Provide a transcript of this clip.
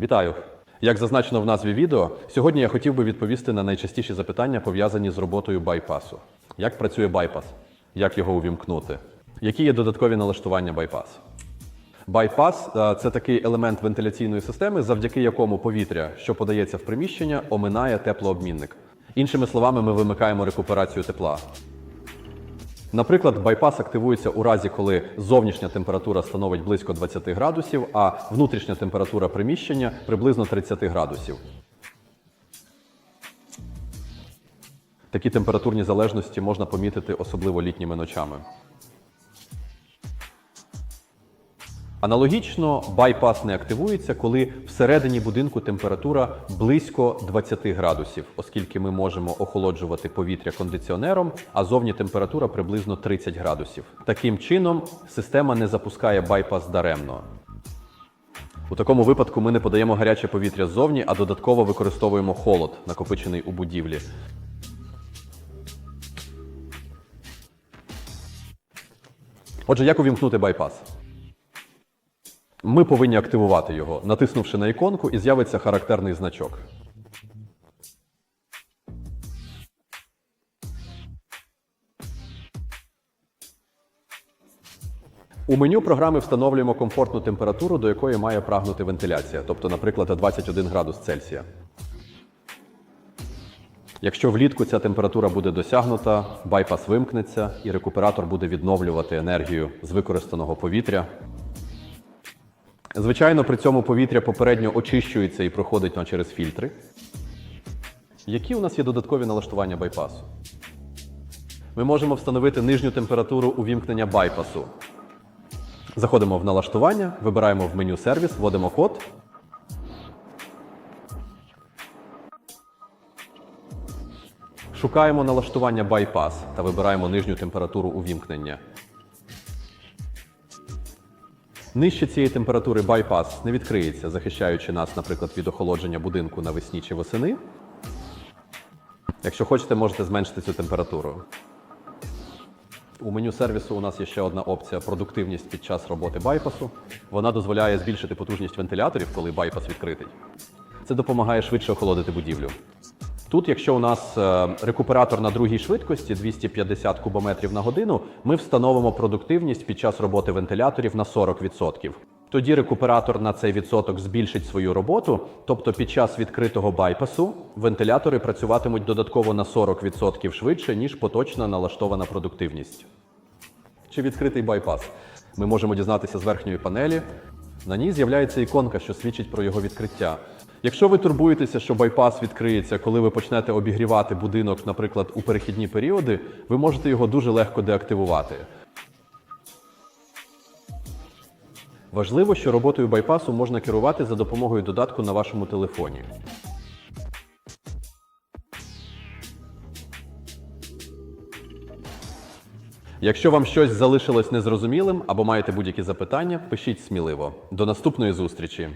Вітаю! Як зазначено в назві відео, сьогодні я хотів би відповісти на найчастіші запитання, пов'язані з роботою байпасу. Як працює байпас? Як його увімкнути? Які є додаткові налаштування байпасу? Байпас е, це такий елемент вентиляційної системи, завдяки якому повітря, що подається в приміщення, оминає теплообмінник. Іншими словами, ми вимикаємо рекуперацію тепла. Наприклад, байпас активується у разі, коли зовнішня температура становить близько 20 градусів, а внутрішня температура приміщення приблизно 30 градусів. Такі температурні залежності можна помітити особливо літніми ночами. Аналогічно, байпас не активується, коли всередині будинку температура близько 20 градусів, оскільки ми можемо охолоджувати повітря кондиціонером, а зовні температура приблизно 30 градусів. Таким чином, система не запускає байпас даремно. У такому випадку ми не подаємо гаряче повітря ззовні, а додатково використовуємо холод, накопичений у будівлі. Отже, як увімкнути байпас? Ми повинні активувати його, натиснувши на іконку, і з'явиться характерний значок. У меню програми встановлюємо комфортну температуру, до якої має прагнути вентиляція, тобто, наприклад, 21 градус Цельсія. Якщо влітку ця температура буде досягнута, байпас вимкнеться і рекуператор буде відновлювати енергію з використаного повітря. Звичайно, при цьому повітря попередньо очищується і проходить ну, через фільтри. Які у нас є додаткові налаштування байпасу? Ми можемо встановити нижню температуру увімкнення байпасу. Заходимо в налаштування, вибираємо в меню сервіс, вводимо код. Шукаємо налаштування байпас та вибираємо нижню температуру увімкнення. Нижче цієї температури байпас не відкриється, захищаючи нас, наприклад, від охолодження будинку навесні чи восени. Якщо хочете, можете зменшити цю температуру. У меню сервісу у нас є ще одна опція продуктивність під час роботи байпасу. Вона дозволяє збільшити потужність вентиляторів, коли байпас відкритий. Це допомагає швидше охолодити будівлю. Тут, якщо у нас е, рекуператор на другій швидкості 250 кубометрів на годину, ми встановимо продуктивність під час роботи вентиляторів на 40%. Тоді рекуператор на цей відсоток збільшить свою роботу, тобто під час відкритого байпасу вентилятори працюватимуть додатково на 40% швидше, ніж поточна налаштована продуктивність. Чи відкритий байпас? Ми можемо дізнатися з верхньої панелі. На ній з'являється іконка, що свідчить про його відкриття. Якщо ви турбуєтеся, що байпас відкриється, коли ви почнете обігрівати будинок, наприклад, у перехідні періоди, ви можете його дуже легко деактивувати. Важливо, що роботою байпасу можна керувати за допомогою додатку на вашому телефоні. Якщо вам щось залишилось незрозумілим або маєте будь-які запитання, пишіть сміливо. До наступної зустрічі!